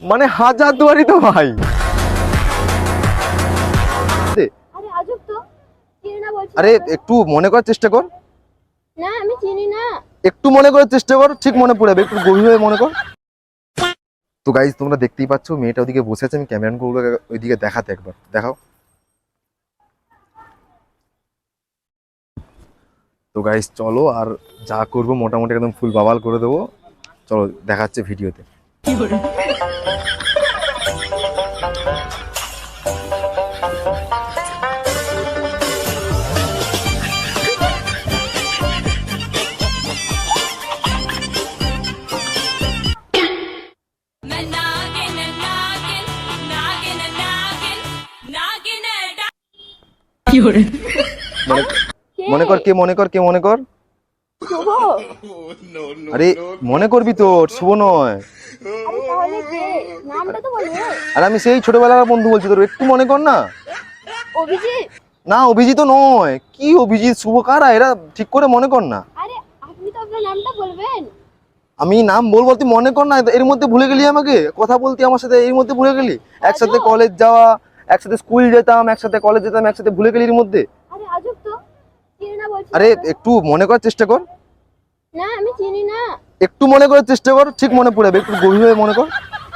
মানে হাজার দুয়ারি তো ভাই। আরে আজব তো চিনি না বলছি। আরে একটু মনে করার চেষ্টা কর। না আমি চিনি না। একটু মনে করার চেষ্টা কর ঠিক মনে পড়ে যাবে একটু গভীরভাবে মনে কর। তো গাইজ তোমরা দেখতেই পাচ্ছ মেয়েটা ওদিকে বসে আছে আমি ক্যামেরা করব ওইদিকে দেখাতে একবার দেখাও। তো গাইজ চলো আর যা করব মোটামুটি একদম ফুল বাবাল করে দেবো। চলো দেখাচ্ছে ভিডিওতে কি করে মনে কর কে মনে কর কে মনে কর? আরে মনে করবি তো শুভ নয়। আরে তাহলে কে? নামটা তো বলবে আর আমি সেই ছোটবেলার বন্ধু বলছি তোর একটু মনে কর না। অভিজিৎ। না অভিজিৎ নয়। কি অভিজিৎ শুভ কারা? এরা ঠিক করে মনে কর না। আরে আপনি তো আপনার নামটা বলবেন। আমি নাম বলব তুই মনে কর না এর মধ্যে ভুলে গেলি আমাকে? কথা বলতি আমার সাথে এর মধ্যে ভুলে গেলি? একসাথে কলেজ যাওয়া একসাথে স্কুল যেতাম একসাথে কলেজ যেতাম একসাথে ভুলে গেলি এর মধ্যে আরে আজব তো চিনি না বলছি আরে একটু মনে করার চেষ্টা কর। না আমি চিনি না। একটু মনে করার চেষ্টা কর ঠিক মনে পড়ে যাবে একটু গভীরভাবে মনে কর।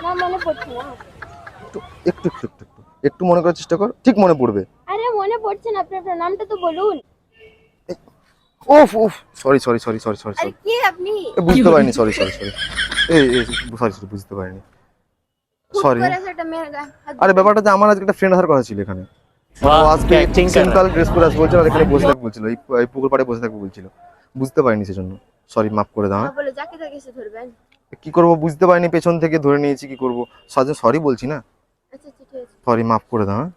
না মনে পড়ছে না। একটু একটু একটু একটু একটু একটু মনে করার চেষ্টা কর ঠিক মনে পড়বে। আরে মনে পড়ছে না আপনি আপনার নামটা তো বলুন। ওফ ওফ sorry sorry sorry sorry sorry আরে সরি কে আপনি? বুঝতে পারিনি সরি সরি সরি এই এই সরি সরি বুঝতে পারিনি। সরি একটা আরে ব্যাপারটা যে আমার আজকে একটা ফ্রেন্ড আসার কথা ছিল এখানে। ড্রেস এখানে এই পুকুর পাড়ে বসে বুঝতে পারিনি সেজন্য। সরি মাফ করে দাও হ্যাঁ। বুঝতে পারিনি পেছন থেকে ধরে নিয়েছি সরি বলছি না? সরি মাফ করে দাও হ্যাঁ।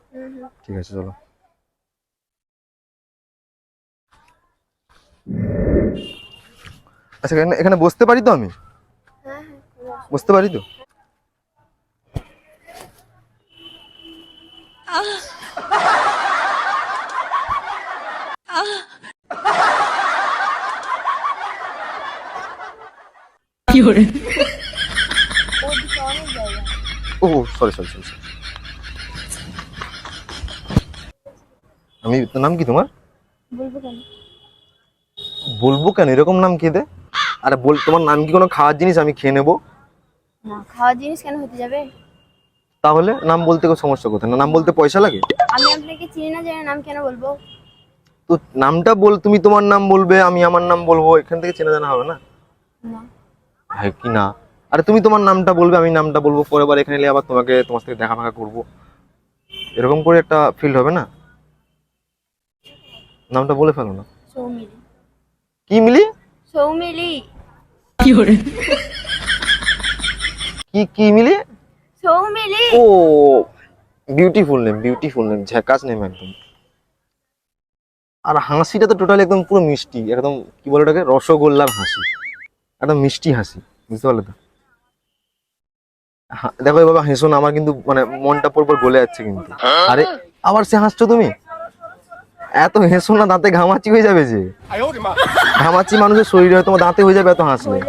ঠিক আছে চলো। আচ্ছা এখানে বসতে পারি তো আমি? বসতে পারি তো? ও সরি সরি সরি আমি নাম কি তোমার? বলব কেন? বলব কেন? এরকম নাম কে দে? আরে বল তোমার নাম কি কোনো খাওয়ার জিনিস? আমি খেয়ে নেব। না খাওয়ার জিনিস কেন হতে যাবে? তাহলে নাম বলতে কোনো সমস্যা কোথায়? না নাম বলতে পয়সা লাগে? আমি আপনাকে চিনি না জানি নাম কেন বলব? তো নামটা বল তুমি তোমার নাম বলবে আমি আমার নাম বলব এখান থেকে চেনা জানা হবে না? না। কি না? আরে তুমি তোমার নামটা বলবে আমি নামটা বলব পরে বার এখানে এলে আবার তোমাকে তোমার সাথে দেখা ফাঁকা করব। এরকম করে একটা ফিল হবে না? নামটা বলে ফেলো না। কি মিলি? সৌমিলি। কি কি মিলি? সৌমিলি। ও বিউটিফুল নেম বিউটিফুল নেম ঝ্যাকাস নেম একদম। আর হাসিটা তো টোটালি একদম পুরো মিষ্টি একদম কি বলে ওটাকে? রসগোল্লার হাসি। একদম মিষ্টি হাসি বুঝতে পারলে তো? দেখো এভাবে হেসো না আমার কিন্তু মানে মনটা পর পর গলে যাচ্ছে কিন্তু। আরে আবার সে হাসছো তুমি? এত হেসো না দাঁতে ঘামাচি হয়ে যাবে যে। ঘামাচি মানুষের শরীরে হয়তো তোমার দাঁতে হয়ে যাবে এত হাসলে।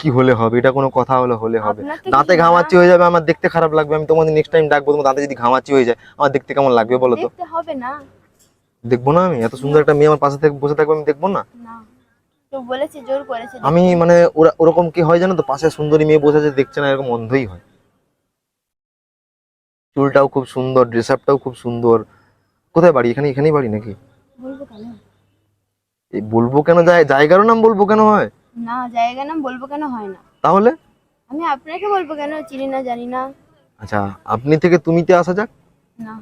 কি হলে হবে? এটা কোনো কথা হলে হলে হবে। দাঁতে ঘামাচি হয়ে যাবে আমার দেখতে খারাপ লাগবে আমি তোমাদের নেক্সট টাইম ডাকবো তোমার দাঁতে যদি ঘামাচি হয়ে যায় আমার দেখতে কেমন লাগবে বলো তো? দেখতে হবে না। দেখব না আমি? এত সুন্দর একটা মেয়ে আমার পাশে থেকে বসে থাকবে আমি দেখব না। বলেছে জোর করেছে আমি মানে ওরা ওরকম কি হয় জানো তো? পাশে সুন্দরী মেয়ে বসে আছে দেখছে না এরকম অন্ধই হয়। চুলটাও খুব সুন্দর ড্রেস আপটাও খুব সুন্দর। কোথায় বাড়ি? এখানে এখানেই বাড়ি নাকি? বলব কেন? এই বলব কেন? যায় জায়গারও নাম বলব কেন হয়? না জায়গা নাম বলব কেন হয় না? তাহলে? আমি আপনাকে বলব কেন? চিনি না জানি না। আচ্ছা আপনি থেকে তুমিতে আসা যাক? না।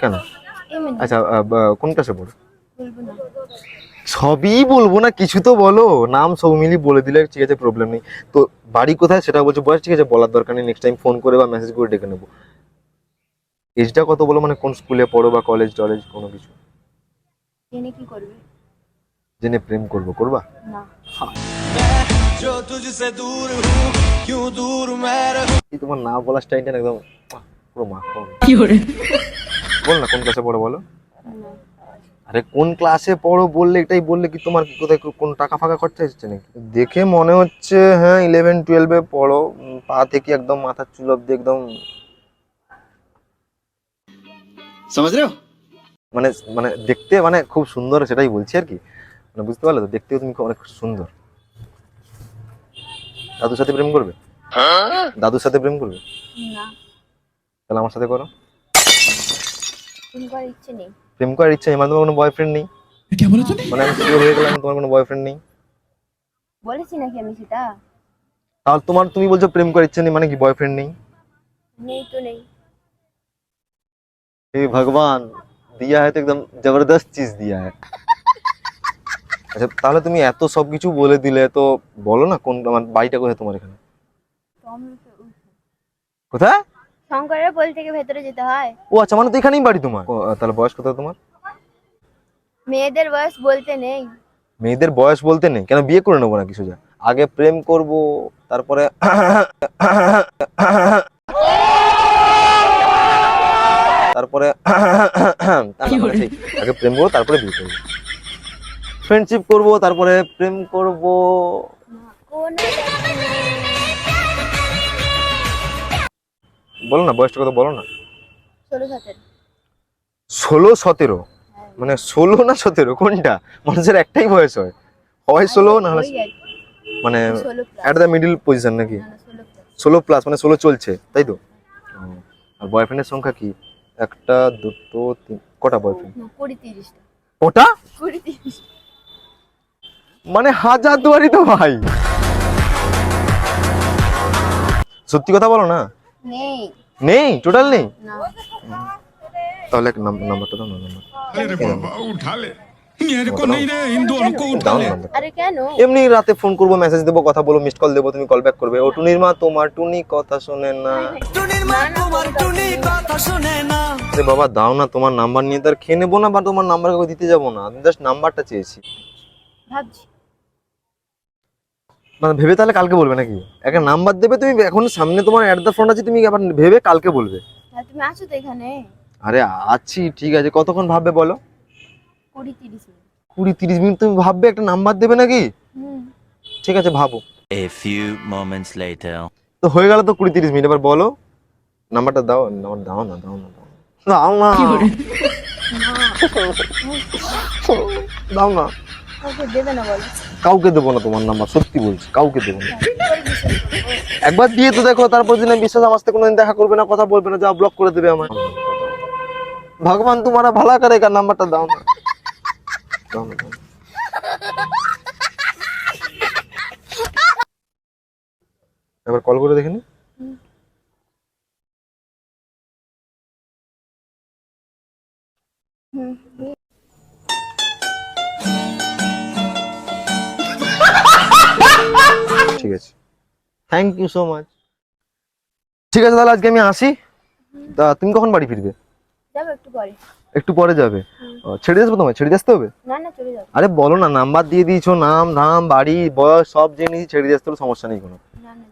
কেন? আচ্ছা কোন ক্লাসে পড়ো? বলব না। সবই বলব না কিছু তো বলো। নাম সব মিলি বলে দিলে ঠিক আছে প্রবলেম নেই। তো বাড়ি কোথায় সেটা বলছো বয়স ঠিক আছে বলার দরকার নেই নেক্সট টাইম ফোন করে বা মেসেজ করে ডেকে নেব। এজটা কত বলো মানে কোন স্কুলে পড়ো বা কলেজ টলেজ কোনো কিছু? জেনে কি করবে? জেনে প্রেম করব করবা? হ্যাঁ। তোমার না বলার স্টাইলটা একদম পুরো মাখন। কি বল না কোন কাছে পড়ো বলো। আরে কোন ক্লাসে পড়ো বললে এটাই বললে কি তোমার কোথায় কোন টাকা ফাঁকা খরচা হচ্ছে নাকি? দেখে মনে হচ্ছে হ্যাঁ ইলেভেন টুয়েলভে পড়ো। পা থেকে একদম মাথার চুল অব্দি একদম। মানে মানে দেখতে মানে খুব সুন্দর সেটাই বলছি আর কি। মানে বুঝতে পারলে তো দেখতেও তুমি অনেক সুন্দর। দাদুর সাথে প্রেম করবে? হ্যাঁ? দাদুর সাথে প্রেম করবে? না। তাহলে আমার সাথে করো। ইচ্ছে নেই। প্রেম করার ইচ্ছা নেই মানে তোমার কোনো বয়ফ্রেন্ড নেই মানে আমি শিওর হয়ে গেলাম তোমার কোনো বয়ফ্রেন্ড নেই বলেছি নাকি আমি সেটা তাহলে তোমার তুমি বলছো প্রেম করার ইচ্ছা নেই মানে কি বয়ফ্রেন্ড নেই নেই তো নেই हे भगवान दिया है तो एकदम जबरदस्त चीज दिया है আচ্ছা তাহলে তুমি এত সবকিছু বলে দিলে তো বলো না কোন আমার বাড়িটা কোথায় তোমার এখানে কোথায় শঙ্করের পোল থেকে ভেতরে যেতে হয়। ও আচ্ছা মানে তো এখানেই বাড়ি তোমার? ও, তাহলে বয়স কত তোমার? মেয়েদের বয়স বলতে নেই। মেয়েদের বয়স বলতে নেই? কেন বিয়ে করে নেব না কিছু যা আগে প্রেম করব তারপরে তারপরে মানে সেই, আগে প্রেম করব তারপরে বিয়ে করব। ফ্রেন্ডশিপ করব তারপরে প্রেম করব। কোন বলো না বয়সটা কথা বলো না। ষোলো সতেরো। মানে ষোলো না সতেরো? কোনটা? মানুষের একটাই বয়স হয়। হয় ষোলো না হলে মানে। অ্যাট দ্য মিডিল পজিশন নাকি? না, ষোলো প্লাস মানে ষোলো চলছে তাই তো? আর বয়ফ্রেন্ডের সংখ্যা কি? একটা দুটো তিন কটা বয়ফ্রেন্ড ওটা? মানে হাজার দুয়ারি তো ভাই। সত্যি কথা বলো না? নেই। টোটাল নেই? তাহলে এক নাম্বারটা দাও নাম্বার বাবা এমনি রাতে ফোন করব মেসেজ দেবো কথা বলব মিসড কল দেবো তুমি কল ব্যাক করবে। ও টুনির মা তোমার টুনি কথা শোনে না। বাবা দাও না তোমার নাম্বার নিয়ে তার খেয়ে নেব না বা তোমার নাম্বার দিতে যাব না। জাস্ট নাম্বারটা চেয়েছি। ভাবছি। মানে ভেবে তাহলে কালকে বলবে নাকি? একটা নাম্বার দেবে তুমি এখন সামনে তোমার অ্যাট দ্য ফোন আছে তুমি আবার ভেবে কালকে বলবে। হ্যাঁ তুমি আছো তো এখানে? আরে আছি ঠিক আছে। কতক্ষণ ভাববে বলো? কুড়ি তিরিশ মিনিট। কুড়ি তিরিশ মিনিট তুমি ভাববে একটা নাম্বার দেবে নাকি? হুম। ঠিক আছে ভাবো। A few moments later. তো হয়ে গেল তো কুড়ি তিরিশ মিনিট। এবার বলো নাম্বারটা দাও নাম্বার দাও না দাও না দাও না। দাও না। দাও না। কাউকে দেবে না তোমার নাম্বার সত্যি বলছি কাউকে দেবো না? একবার দিয়ে তো দেখো তারপর দিনে বিশ্বাস আমার সাথে কোনোদিন দেখা করবে না কথা বলবে না যা ব্লক করে দেবে আমার ভগবান তোমারা ভালো করে কার নাম্বারটা দাও না। এবার কল করে দেখিনি হুম। ঠিক আছে। থ্যাংক ইউ সো মাচ ঠিক আছে তাহলে আজকে আমি আসি। তা তুমি কখন বাড়ি ফিরবে? যাব একটু পরে। একটু পরে যাবে। ছেড়ে আসব তোমায়? ছেড়ে আসতে হবে? না না চলে যাও আরে বলো না নাম্বার দিয়ে দিয়েছ নাম ধাম বাড়ি বয়স সব জেনে নিয়েছি ছেড়ে আসতে হলে সমস্যা নেই কোনো। না না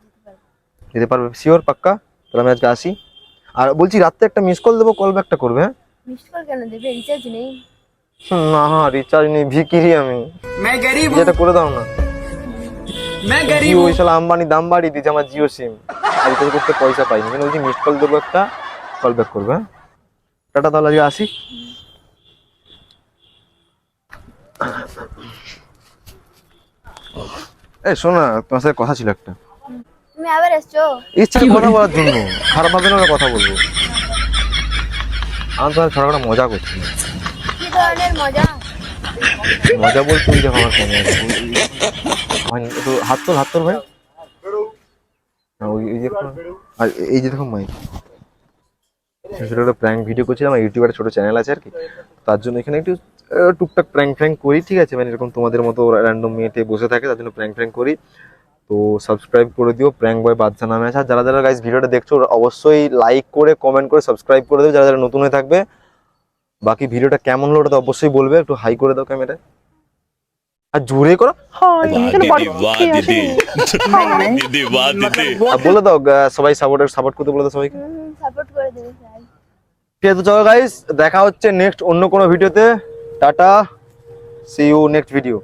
যেতে পারবে। শিওর পাক্কা? তাহলে আমি আজকে আসি। আর বলছি রাতে একটা মিস কল দেবো কল ব্যাকটা করবে হ্যাঁ? মিস কল কেন দেবে? রিচার্জ নেই। না রিচার্জ নেই ভিকিরি আমি। যেটা করে দাও না। জিও শালা আম্বানি দাম বাড়িয়ে দিয়েছে আমার জিও সিম। আর রিচার্জ করতে পয়সা পাইনি। কিন্তু বলছি মিস কল দেবো একটা কল ব্যাক করবে হ্যাঁ? টাটা তাহলে আজকে আসি। এই শোনা তোমার সাথে কথা ছিল একটা। তুমি আবার এসছো? ইচ্ছা কথা বলার জন্য। খারাপ ভাবে না ওরা কথা বলব। আমি তোমার ছোট মজা করছি। কি ধরনের মজা? মজা বলতে দেখো আমার হয়নি একটু হাত হাত তোল ভাই। ওই যে আর এই যে দেখো মাইক। সেটা একটা প্র্যাঙ্ক ভিডিও করছিলাম আমার ইউটিউবে ছোট চ্যানেল আছে আর কি। তার জন্য এখানে একটু টুকটাক প্র্যাঙ্ক ফ্র্যাঙ্ক করি, ঠিক আছে? মানে এরকম তোমাদের মতো র্যান্ডম মেয়েটে বসে থাকে, তার জন্য প্র্যাঙ্ক ফ্র্যাঙ্ক করি। তো সাবস্ক্রাইব করে দিও প্র্যাঙ্ক বয় বাচ্চা নামে আছে। আর যারা যারা গাইজ ভিডিওটা দেখছ অবশ্যই লাইক করে কমেন্ট করে সাবস্ক্রাইব করে দেবে যারা যারা নতুন হয়ে থাকবে, বাকি ভিডিওটা কেমন হলো ওটা তো অবশ্যই বলবে। একটু হাই করে দাও ক্যামেরায় আর জোরে করো। বলে দাও সবাই সাপোর্ট সাপোর্ট করতে বলে দাও সবাইকে। সাপোর্ট করে গাইস দেখা হচ্ছে নেক্সট অন্য কোনো ভিডিওতে tata see you next video